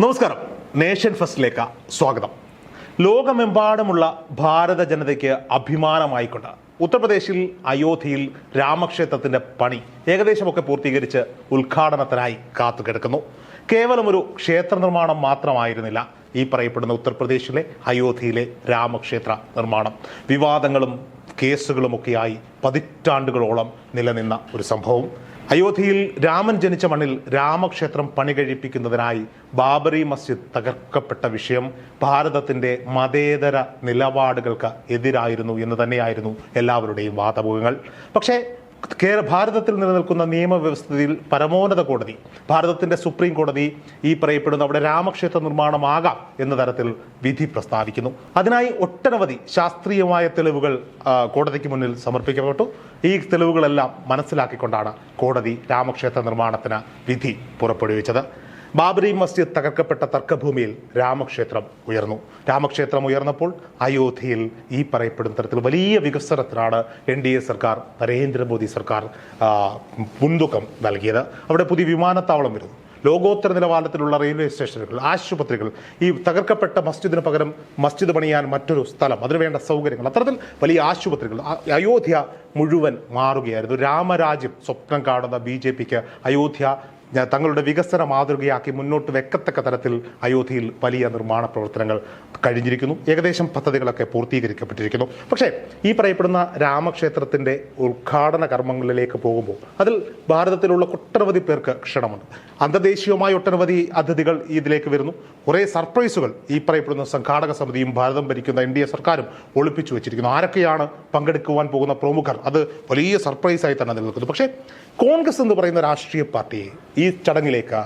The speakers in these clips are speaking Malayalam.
നമസ്കാരം. നേഷൻ ഫസ്റ്റിലേക്ക് സ്വാഗതം. ലോകമെമ്പാടുമുള്ള ഭാരത ജനതയ്ക്ക് അഭിമാനമായിക്കൊണ്ട് ഉത്തർപ്രദേശിൽ അയോധ്യയിൽ രാമക്ഷേത്രത്തിന്റെ പണി ഏകദേശമൊക്കെ പൂർത്തീകരിച്ച് ഉദ്ഘാടനത്തിനായി കാത്തുകിടക്കുന്നു. കേവലം ഒരു ക്ഷേത്ര നിർമ്മാണം മാത്രമായിരുന്നില്ല ഈ പറയപ്പെടുന്ന ഉത്തർപ്രദേശിലെ അയോധ്യയിലെ രാമക്ഷേത്ര നിർമ്മാണം. വിവാദങ്ങളും കേസുകളുമൊക്കെയായി പതിറ്റാണ്ടുകളോളം നിലനിന്ന ഒരു സംഭവം. അയോധ്യയിൽ രാമൻ ജനിച്ച മണ്ണിൽ രാമക്ഷേത്രം പണി കഴിപ്പിക്കുന്നതിനായി ബാബറി മസ്ജിദ് തകർക്കപ്പെട്ട വിഷയം ഭാരതത്തിന്റെ മതേതര നിലപാടുകൾക്ക് എതിരായിരുന്നു എന്ന് തന്നെയായിരുന്നു എല്ലാവരുടെയും വാദമുഖങ്ങൾ പക്ഷേ കേര ഭാരതത്തിൽ നിലനിൽക്കുന്ന നിയമവ്യവസ്ഥയിൽ പരമോന്നത കോടതി ഭാരതത്തിന്റെ സുപ്രീം കോടതി ഈ പറയപ്പെടുന്ന അവിടെ രാമക്ഷേത്ര നിർമ്മാണമാകാം എന്ന തരത്തിൽ വിധി പ്രസ്താവിക്കുന്നു. അതിനായി ഒട്ടനവധി ശാസ്ത്രീയമായ തെളിവുകൾ കോടതിക്ക് മുന്നിൽ സമർപ്പിക്കപ്പെട്ടു. ഈ തെളിവുകളെല്ലാം മനസ്സിലാക്കിക്കൊണ്ടാണ് കോടതി രാമക്ഷേത്ര നിർമ്മാണത്തിന് വിധി പുറപ്പെടുവിച്ചത്. ബാബറി മസ്ജിദ് തകർക്കപ്പെട്ട തർക്കഭൂമിയിൽ രാമക്ഷേത്രം ഉയർന്നു. രാമക്ഷേത്രം ഉയർന്നപ്പോൾ അയോധ്യയിൽ ഈ പറയപ്പെടുന്ന തരത്തിൽ വലിയ വികസനത്തിനാണ് എൻ ഡി എ സർക്കാർ നരേന്ദ്രമോദി സർക്കാർ മുൻതൂക്കം നൽകിയത്. അവിടെ പുതിയ വിമാനത്താവളം വരുന്നു. ലോകോത്തര നിലവാരത്തിലുള്ള റെയിൽവേ സ്റ്റേഷനുകൾ ആശുപത്രികൾ ഈ തകർക്കപ്പെട്ട മസ്ജിദിന് പകരം മസ്ജിദ് പണിയാൻ മറ്റൊരു സ്ഥലം അതിനുവേണ്ട സൗകര്യങ്ങൾ അത്തരത്തിൽ വലിയ ആശുപത്രികൾ. അയോധ്യ മുഴുവൻ മാറുകയായിരുന്നു. രാമരാജ്യം സ്വപ്നം കാണുന്ന ബി ജെ പിക്ക് അയോധ്യ തങ്ങളുടെ വികസന മാതൃകയാക്കി മുന്നോട്ട് വെക്കത്തക്ക തരത്തിൽ അയോധ്യയിൽ വലിയ നിർമ്മാണ പ്രവർത്തനങ്ങൾ കഴിഞ്ഞിരിക്കുന്നു. ഏകദേശം പദ്ധതികളൊക്കെ പൂർത്തീകരിക്കപ്പെട്ടിരിക്കുന്നു. പക്ഷേ ഈ പറയപ്പെടുന്ന രാമക്ഷേത്രത്തിന്റെ ഉദ്ഘാടന കർമ്മങ്ങളിലേക്ക് പോകുമ്പോൾ അതിൽ ഭാരതത്തിലുള്ള ഒട്ടനവധി പേർക്ക് ക്ഷണമുണ്ട്. അന്തർദേശീയമായ ഒട്ടനവധി അതിഥികൾ ഇതിലേക്ക് വരുന്നു. കുറേ സർപ്രൈസുകൾ ഈ പറയപ്പെടുന്ന സംഘാടക സമിതിയും ഭാരതം ഭരിക്കുന്ന എൻ ഡി എ സർക്കാരും ഒളിപ്പിച്ചു വെച്ചിരിക്കുന്നു. ആരൊക്കെയാണ് പങ്കെടുക്കുവാൻ പോകുന്ന പ്രമുഖർ? അത് വലിയ സർപ്രൈസായി തന്നെ നിലനിൽക്കുന്നു. പക്ഷേ കോൺഗ്രസ് എന്ന് പറയുന്ന രാഷ്ട്രീയ പാർട്ടിയെ ഈ ചടങ്ങിലേക്ക്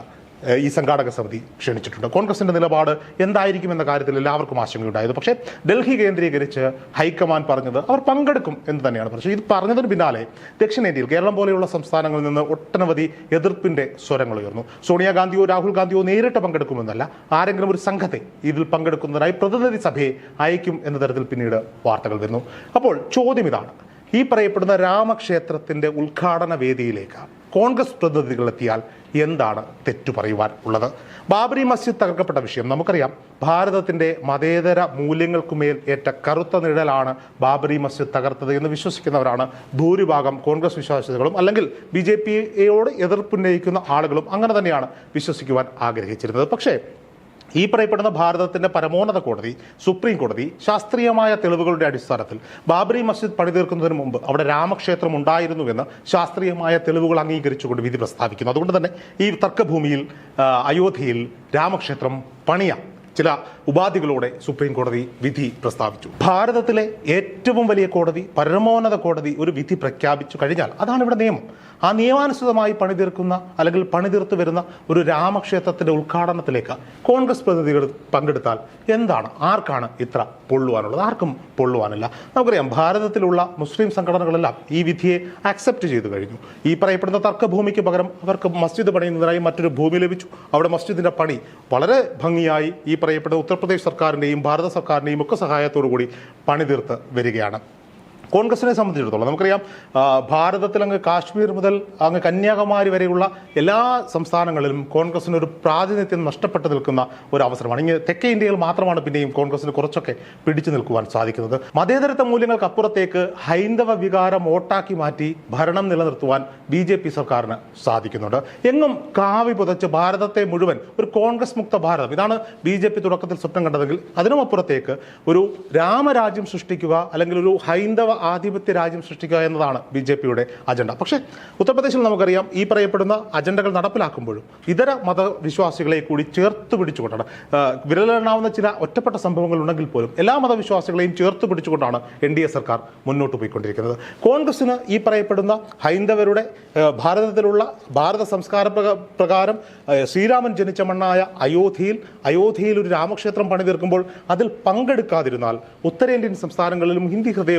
ഏഹ്, ഈ സംഘാടക സമിതി ക്ഷണിച്ചിട്ടുണ്ട്. കോൺഗ്രസിന്റെ നിലപാട് എന്തായിരിക്കും എന്ന കാര്യത്തിൽ എല്ലാവർക്കും ആശങ്കയുണ്ടായത് പക്ഷേ ഡൽഹി കേന്ദ്രീകരിച്ച് ഹൈക്കമാൻഡ് പറഞ്ഞത് അവർ പങ്കെടുക്കും എന്ന് തന്നെയാണ് പക്ഷേ ഇത് പറഞ്ഞതിന് പിന്നാലെ ദക്ഷിണേന്ത്യയിൽ കേരളം പോലെയുള്ള സംസ്ഥാനങ്ങളിൽ നിന്ന് ഒട്ടനവധി എതിർപ്പിന്റെ സ്വരങ്ങൾ ഉയർന്നു. സോണിയാഗാന്ധിയോ രാഹുൽ ഗാന്ധിയോ നേരിട്ട് പങ്കെടുക്കുമെന്നല്ല ആരെങ്കിലും ഒരു സംഘത്തെ ഇതിൽ പങ്കെടുക്കുന്നതിനായി പ്രതിനിധി സഭയെ അയക്കും എന്ന തരത്തിൽ പിന്നീട് വാർത്തകൾ വരുന്നു. അപ്പോൾ ചോദ്യം ഇതാണ്. ഈ പറയപ്പെടുന്ന രാമക്ഷേത്രത്തിന്റെ ഉദ്ഘാടന വേദിയിലേക്ക് കോൺഗ്രസ് പ്രതിനിധികളെത്തിയാൽ എന്താണ് തെറ്റു പറയുവാൻ ഉള്ളത്? ബാബരി മസ്ജിദ് തകർക്കപ്പെട്ട വിഷയം നമുക്കറിയാം. ഭാരതത്തിന്റെ മതേതര മൂല്യങ്ങൾക്കുമേൽ ഏറ്റ കറുത്ത നിഴലാണ് ബാബരി മസ്ജിദ് തകർത്തത് എന്ന് വിശ്വസിക്കുന്നവരാണ് ഭൂരിഭാഗം കോൺഗ്രസ് വിശ്വാസികളും അല്ലെങ്കിൽ ബി ജെ പിയോട് എതിർപ്പുന്നയിക്കുന്ന ആളുകളും അങ്ങനെ തന്നെയാണ് വിശ്വസിക്കുവാൻ ആഗ്രഹിച്ചിരുന്നത്. പക്ഷേ ഈ പറയപ്പെടുന്ന ഭാരതത്തിന്റെ പരമോന്നത കോടതി സുപ്രീം കോടതി ശാസ്ത്രീയമായ തെളിവുകളുടെ അടിസ്ഥാനത്തിൽ ബാബറി മസ്ജിദ് പണിതീർക്കുന്നതിന് മുമ്പ് അവിടെ രാമക്ഷേത്രം ഉണ്ടായിരുന്നുവെന്ന് ശാസ്ത്രീയമായ തെളിവുകൾ അംഗീകരിച്ചുകൊണ്ട് വിധി പ്രസ്താവിക്കുന്നു. അതുകൊണ്ട് തന്നെ ഈ തർക്കഭൂമിയിൽ അയോധ്യയിൽ രാമക്ഷേത്രം പണിയാം. ചില ഉപാധികളോടെ സുപ്രീം കോടതി വിധി പ്രസ്താവിച്ചു. ഭാരതത്തിലെ ഏറ്റവും വലിയ കോടതി പരമോന്നത കോടതി ഒരു വിധി പ്രഖ്യാപിച്ചു കഴിഞ്ഞാൽ അതാണ് ഇവിടെ നിയമം. ആ നിയമാനുസൃതമായി പണിതീർക്കുന്ന അല്ലെങ്കിൽ പണിതീർത്ത് വരുന്ന ഒരു രാമക്ഷേത്രത്തിന്റെ ഉദ്ഘാടനത്തിലേക്ക് കോൺഗ്രസ് പ്രതിനിധികൾ പങ്കെടുത്താൽ എന്താണ്? ആർക്കാണ് ഇത്ര പൊള്ളുവാനുള്ളത്? ആർക്കും പൊള്ളുവാനില്ല. നമുക്കറിയാം ഭാരതത്തിലുള്ള മുസ്ലിം സംഘടനകളെല്ലാം ഈ വിധിയെ അക്സെപ്റ്റ് ചെയ്തു കഴിഞ്ഞു. ഈ പറയപ്പെടുന്ന തർക്കഭൂമിക്ക് പകരം അവർക്ക് മസ്ജിദ് പണിയുന്നതിനായി മറ്റൊരു ഭൂമി ലഭിച്ചു. അവിടെ മസ്ജിദിന്റെ പണി വളരെ ഭംഗിയായി ഈ പറയപ്പെടുന്ന ഉത്തർപ്രദേശ് സർക്കാരിന്റെയും ഭാരത സർക്കാരിന്റെയും ഒക്കെ സഹായത്തോടു കൂടി പണിതീർത്ത് വരികയാണ്. കോൺഗ്രസിനെ സംബന്ധിച്ചിടത്തോളം നമുക്കറിയാം ഭാരതത്തിൽ അങ്ങ് കാശ്മീർ മുതൽ അങ്ങ് കന്യാകുമാരി വരെയുള്ള എല്ലാ സംസ്ഥാനങ്ങളിലും കോൺഗ്രസിന് ഒരു പ്രാതിനിധ്യം നഷ്ടപ്പെട്ടു നിൽക്കുന്ന ഒരു അവസരമാണ്. ഇങ്ങനെ തെക്കേ ഇന്ത്യയിൽ മാത്രമാണ് പിന്നെയും കോൺഗ്രസിന് കുറച്ചൊക്കെ പിടിച്ചു നിൽക്കുവാൻ സാധിക്കുന്നത്. മതേതരത്വ മൂല്യങ്ങൾക്ക് അപ്പുറത്തേക്ക് ഹൈന്ദവ വികാരം ഓട്ടാക്കി മാറ്റി ഭരണം നിലനിർത്തുവാൻ ബി ജെ പി സർക്കാരിന് സാധിക്കുന്നുണ്ട്. എങ്ങും കാവി പുതച്ച് ഭാരതത്തെ മുഴുവൻ ഒരു കോൺഗ്രസ് മുക്ത ഭാരതം. ഇതാണ് ബി ജെ പി തുടക്കത്തിൽ സ്വപ്നം കണ്ടതെങ്കിൽ അതിനും അപ്പുറത്തേക്ക് ഒരു രാമരാജ്യം സൃഷ്ടിക്കുക അല്ലെങ്കിൽ ഒരു ഹൈന്ദവ ആധിപത്യ രാജ്യം സൃഷ്ടിക്കുക എന്നതാണ് ബി ജെ പിയുടെ അജണ്ട. പക്ഷേ ഉത്തർപ്രദേശിൽ നമുക്കറിയാം ഈ പറയപ്പെടുന്ന അജണ്ടകൾ നടപ്പിലാക്കുമ്പോഴും ഇതര മതവിശ്വാസികളെ കൂടി ചേർത്ത് പിടിച്ചുകൊണ്ടാണ്. വിരലെണ്ണാവുന്ന ചില ഒറ്റപ്പെട്ട സംഭവങ്ങൾ ഉണ്ടെങ്കിൽ പോലും എല്ലാ മതവിശ്വാസികളെയും ചേർത്ത് പിടിച്ചുകൊണ്ടാണ് എൻ ഡി എ സർക്കാർ മുന്നോട്ട് പോയിക്കൊണ്ടിരിക്കുന്നത്. കോൺഗ്രസിന് ഈ പറയപ്പെടുന്ന ഹൈന്ദവരുടെ ഭാരതത്തിലുള്ള ഭാരത സംസ്കാര പ്രകാരം ശ്രീരാമൻ ജനിച്ച മണ്ണായ അയോധ്യയിൽ അയോധ്യയിൽ ഒരു രാമക്ഷേത്രം പണിതീർക്കുമ്പോൾ അതിൽ പങ്കെടുക്കാതിരുന്നാൽ ഉത്തരേന്ത്യൻ സംസ്ഥാനങ്ങളിലും ഹിന്ദി ഹൃദയ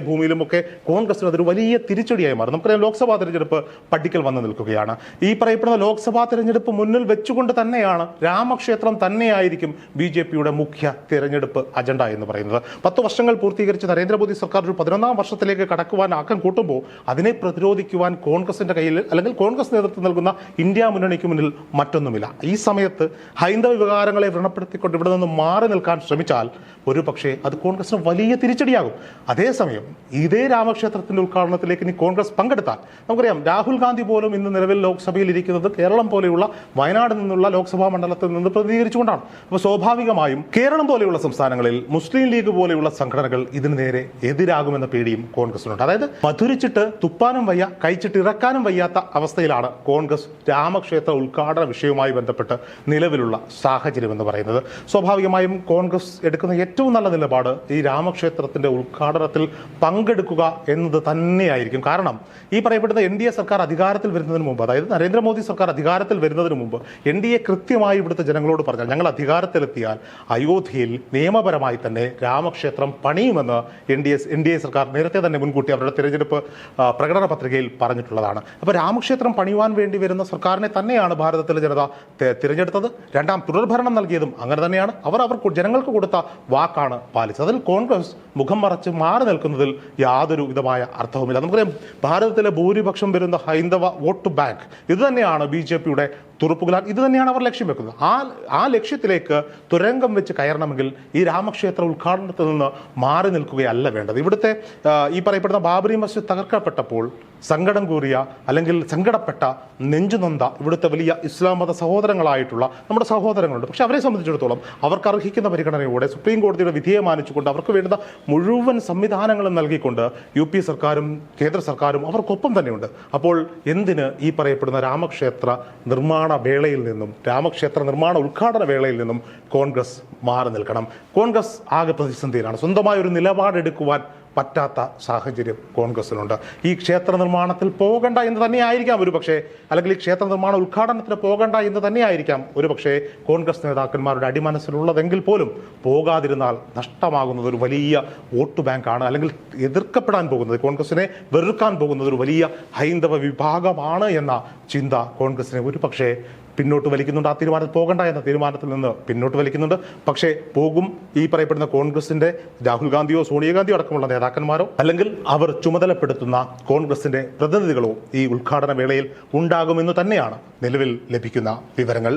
ഒക്കെ കോൺഗ്രസിന് അതൊരു വലിയ തിരിച്ചടിയായി മാറും. നമുക്കറിയാം ലോക്സഭാ തെരഞ്ഞെടുപ്പ് പട്ടിക്കൽ വന്നു നിൽക്കുകയാണ്. ഈ പറയപ്പെടുന്ന ലോക്സഭാ തെരഞ്ഞെടുപ്പ് മുന്നിൽ വെച്ചുകൊണ്ട് തന്നെയാണ് രാമക്ഷേത്രം തന്നെയായിരിക്കും ബി ജെ പിയുടെ മുഖ്യ തിരഞ്ഞെടുപ്പ് അജണ്ട എന്ന് പറയുന്നത്. പത്ത് വർഷങ്ങൾ പൂർത്തീകരിച്ച് നരേന്ദ്രമോദി സർക്കാർ ഒരു പതിനൊന്നാം വർഷത്തിലേക്ക് കടക്കുവാൻ ആക്കം കൂട്ടുമ്പോൾ അതിനെ പ്രതിരോധിക്കുവാൻ കോൺഗ്രസിന്റെ കയ്യിൽ അല്ലെങ്കിൽ കോൺഗ്രസ് നേതൃത്വം നൽകുന്ന ഇന്ത്യ മുന്നണിക്ക് മുന്നിൽ മറ്റൊന്നുമില്ല. ഈ സമയത്ത് ഹൈന്ദവ വികാരങ്ങളെ വ്രണപ്പെടുത്തിക്കൊണ്ട് ഇവിടെ നിന്ന് മാറി നിൽക്കാൻ ശ്രമിച്ചാൽ ഒരു പക്ഷേ അത് കോൺഗ്രസിന് വലിയ തിരിച്ചടിയാകും. അതേസമയം ഇതേ രാമക്ഷേത്രത്തിന്റെ ഉദ്ഘാടനത്തിലേക്ക് ഇനി കോൺഗ്രസ് പങ്കെടുത്താൽ നമുക്കറിയാം രാഹുൽ ഗാന്ധി പോലും ഇന്ന് നിലവിൽ ലോക്സഭയിൽ ഇരിക്കുന്നത് കേരളം പോലെയുള്ള വയനാട് നിന്നുള്ള ലോക്സഭാ മണ്ഡലത്തിൽ നിന്ന് പ്രതികരിച്ചുകൊണ്ടാണ് അപ്പോൾ സ്വാഭാവികമായും കേരളം പോലെയുള്ള സംസ്ഥാനങ്ങളിൽ മുസ്ലിം ലീഗ് പോലെയുള്ള സംഘടനകൾ ഇതിന് നേരെ എതിരാകുമെന്ന പേടിയും കോൺഗ്രസിനുണ്ട്. അതായത് മധുരിച്ചിട്ട് തുപ്പാനും വയ്യ കഴിച്ചിട്ട് ഇറക്കാനും വയ്യാത്ത അവസ്ഥയിലാണ് കോൺഗ്രസ് രാമക്ഷേത്ര ഉദ്ഘാടന വിഷയവുമായി ബന്ധപ്പെട്ട് നിലവിലുള്ള സാഹചര്യം എന്ന് പറയുന്നത്. സ്വാഭാവികമായും കോൺഗ്രസ് എടുക്കുന്ന ഏറ്റവും നല്ല നിലപാട് ഈ രാമക്ഷേത്രത്തിന്റെ ഉദ്ഘാടനത്തിൽ പങ്കെടുക്കുക എന്നത് തന്നെയായിരിക്കും. കാരണം ഈ പറയപ്പെടുന്ന എൻ ഡി എ സർക്കാർ അധികാരത്തിൽ വരുന്നതിന് മുമ്പ് അതായത് നരേന്ദ്രമോദി സർക്കാർ അധികാരത്തിൽ വരുന്നതിന് മുമ്പ് എൻ ഡി എ കൃത്യമായി ഇവിടുത്തെ ജനങ്ങളോട് പറഞ്ഞാൽ ഞങ്ങൾ അധികാരത്തിലെത്തിയാൽ അയോധ്യയിൽ നിയമപരമായി തന്നെ രാമക്ഷേത്രം പണിയുമെന്ന് N D A N D A സർക്കാർ നേരത്തെ തന്നെ മുൻകൂട്ടി അവരുടെ തിരഞ്ഞെടുപ്പ് പ്രകടന പത്രികയിൽ പറഞ്ഞിട്ടുള്ളതാണ്. അപ്പോൾ രാമക്ഷേത്രം പണിയുവാൻ വേണ്ടി വരുന്ന സർക്കാരിനെ തന്നെയാണ് ഭാരതത്തിലെ ജനത തിരഞ്ഞെടുത്തത്. രണ്ടാം തുടർഭരണം നൽകിയതും അങ്ങനെ തന്നെയാണ്. അവർ അവർ ജനങ്ങൾക്ക് കൊടുത്ത വാക്കാണ് പാലിച്ചത്. അതിൽ കോൺഗ്രസ് മുഖം മറച്ച് മാറി നിൽക്കുന്നതിൽ യാതൊരു വിധമായ അർത്ഥവുമില്ല. നമുക്കറിയാം ഭാരതത്തിലെ ഭൂരിപക്ഷം വരുന്ന ഹൈന്ദവ വോട്ട് ബാങ്ക് ഇത് തന്നെയാണ് ബി ജെ പിയുടെ തുറപ്പുകളാൽ ഇത് തന്നെയാണ് അവർ ലക്ഷ്യം വെക്കുന്നത്. ആ ആ ലക്ഷ്യത്തിലേക്ക് തുരങ്കം വെച്ച് കയറണമെങ്കിൽ ഈ രാമക്ഷേത്ര ഉദ്ഘാടനത്തിൽ നിന്ന് മാറി നിൽക്കുകയല്ല വേണ്ടത്. ഇവിടുത്തെ ഈ പറയപ്പെടുന്ന ബാബറി മസ്ജിദ് തകർക്കപ്പെട്ടപ്പോൾ സങ്കടം കൂറിയ അല്ലെങ്കിൽ സങ്കടപ്പെട്ട നെഞ്ചുനൊന്ത ഇവിടുത്തെ വലിയ ഇസ്ലാം മത സഹോദരങ്ങളായിട്ടുള്ള നമ്മുടെ സഹോദരങ്ങളുണ്ട്. പക്ഷെ അവരെ സംബന്ധിച്ചിടത്തോളം അവർക്ക് അർഹിക്കുന്ന പരിഗണനയോടെ സുപ്രീം കോടതിയുടെ വിധിയെ മാനിച്ചുകൊണ്ട് അവർക്ക് വേണ്ട മുഴുവൻ സംവിധാനങ്ങളും നൽകിക്കൊണ്ട് യു പി സർക്കാരും കേന്ദ്ര സർക്കാരും അവർക്കൊപ്പം തന്നെയുണ്ട്. അപ്പോൾ എന്തിന് ഈ പറയപ്പെടുന്ന രാമക്ഷേത്ര നിർമ്മാണ വേളയിൽ നിന്നും രാമക്ഷേത്ര നിർമ്മാണ ഉദ്ഘാടന വേളയിൽ നിന്നും കോൺഗ്രസ് മാറി നിൽക്കണം. കോൺഗ്രസ് ആകെ പ്രതിസന്ധിയിലാണ്. സ്വന്തമായ ഒരു നിലപാടെടുക്കുവാൻ പറ്റാത്ത സാഹചര്യം കോൺഗ്രസിനുണ്ട്. ഈ ക്ഷേത്ര നിർമ്മാണത്തിൽ പോകണ്ട എന്ന് തന്നെയായിരിക്കാം ഒരു പക്ഷേ അല്ലെങ്കിൽ ഈ ക്ഷേത്ര നിർമ്മാണ ഉദ്ഘാടനത്തിന് പോകണ്ട എന്ന് തന്നെയായിരിക്കാം ഒരു പക്ഷേ കോൺഗ്രസ് നേതാക്കന്മാരുടെ അടിമനസ്സിലുള്ളതെങ്കിൽ പോലും പോകാതിരുന്നാൽ നഷ്ടമാകുന്നത് ഒരു വലിയ വോട്ട് ബാങ്കാണ് അല്ലെങ്കിൽ എതിർക്കപ്പെടാൻ പോകുന്നത് കോൺഗ്രസിനെ വെറുക്കാൻ പോകുന്നത് ഒരു വലിയ ഹൈന്ദവ വിഭാഗമാണ് എന്ന ചിന്ത കോൺഗ്രസിനെ ഒരു പക്ഷേ പിന്നോട്ട് വലിക്കുന്നുണ്ട്. ആ തീരുമാനത്തിൽ പോകണ്ട എന്ന തീരുമാനത്തിൽ നിന്ന് പിന്നോട്ട് വലിക്കുന്നുണ്ട്. പക്ഷേ പോകും ഈ പറയപ്പെടുന്ന കോൺഗ്രസിന്റെ രാഹുൽ ഗാന്ധിയോ സോണിയാഗാന്ധിയോ അടക്കമുള്ള നേതാക്കന്മാരോ അല്ലെങ്കിൽ അവർ ചുമതലപ്പെടുത്തുന്ന കോൺഗ്രസിന്റെ പ്രതിനിധികളോ ഈ ഉദ്ഘാടന വേളയിൽ ഉണ്ടാകുമെന്ന് തന്നെയാണ് നിലവിൽ ലഭിക്കുന്ന വിവരങ്ങൾ.